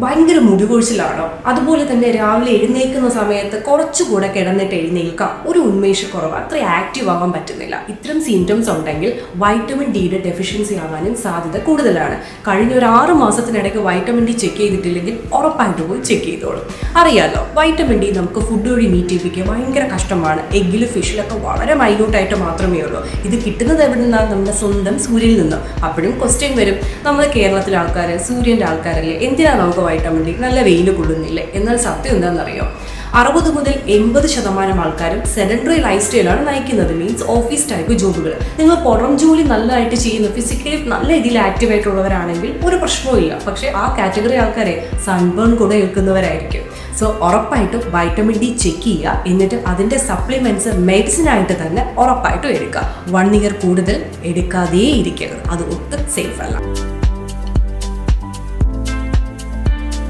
ഭയങ്കര മുടികൊഴിച്ചിലാണോ? അതുപോലെ തന്നെ രാവിലെ എഴുന്നേൽക്കുന്ന സമയത്ത് കുറച്ചുകൂടെ കിടന്നിട്ട് എഴുന്നേൽക്കാം. ഒരു ഉന്മേഷക്കുറവ്. അത്ര ആക്റ്റീവ് ആവാൻ പറ്റുന്നില്ല. ഇത്തരം സിംറ്റംസ് ഉണ്ടെങ്കിൽ വൈറ്റമിൻ ഡിയുടെ ഡെഫിഷ്യൻസി ആവാനും സാധ്യത കൂടുതലാണ്. കഴിഞ്ഞ ഒരു ആറ് മാസത്തിനിടയ്ക്ക് വൈറ്റമിൻ ഡി ചെക്ക് ചെയ്തിട്ടില്ലെങ്കിൽ ഉറപ്പായിട്ട് പോയി ചെക്ക് ചെയ്തോളൂ. അറിയാലോ വൈറ്റമിൻ ഡി നമുക്ക് ഫുഡ് വഴി മീറ്റ് ചെയ്യിപ്പിക്കുക ഭയങ്കര കഷ്ടമാണ്. എഗ്ഗിൽ ഫിഷിലൊക്കെ വളരെ മൈന്യൂട്ടായിട്ട് മാത്രമേ ഉള്ളൂ. ഇത് കിട്ടുന്നത് എവിടെ നിന്നാണ് നമ്മുടെ സ്വന്തം സൂര്യനിൽ നിന്നും. അപ്പോഴും ക്വസ്റ്റ്യൻ വരും. നമ്മുടെ കേരളത്തിലെ ആൾക്കാർ സൂര്യന്റെ ആൾക്കാരല്ലേ? എന്തിനാണ് നമുക്ക് വൈറ്റമിൻ ഡി നല്ല വെയിൽ കൊള്ളുന്നില്ലേ? എന്നാൽ സത്യം എന്താണെന്നറിയോ? അറുപത് മുതൽ എൺപത് ശതമാനം ആൾക്കാരും സെഡൻഡറി ലൈഫ് സ്റ്റൈലാണ് നയിക്കുന്നത് മീൻസ് ഓഫീസ് ടൈപ്പ് ജോബുകൾ. നിങ്ങൾ പുറം ജോലി നല്ലതായിട്ട് ചെയ്യുന്ന ഫിസിക്കലി നല്ല രീതിയിൽ ആക്റ്റീവ് ആയിട്ടുള്ളവരാണെങ്കിൽ ഒരു പ്രശ്നവുമില്ല പക്ഷേ ആ കാറ്റഗറി ആൾക്കാരെ സൺബേൺ കൂടെ ഏൽക്കുന്നവരായിരിക്കും സോ ഉറപ്പായിട്ടും വൈറ്റമിൻ ഡി ചെക്ക് ചെയ്യുക എന്നിട്ട് അതിന്റെ സപ്ലിമെന്റ്സ് മെഡിസിൻ ആയിട്ട് തന്നെ ഉറപ്പായിട്ടും എടുക്കുക. വൺ ഇയർ കൂടുതൽ എടുക്കാതേ ഇരിക്കരുത് അത് ഒട്ടും സേഫ് അല്ല.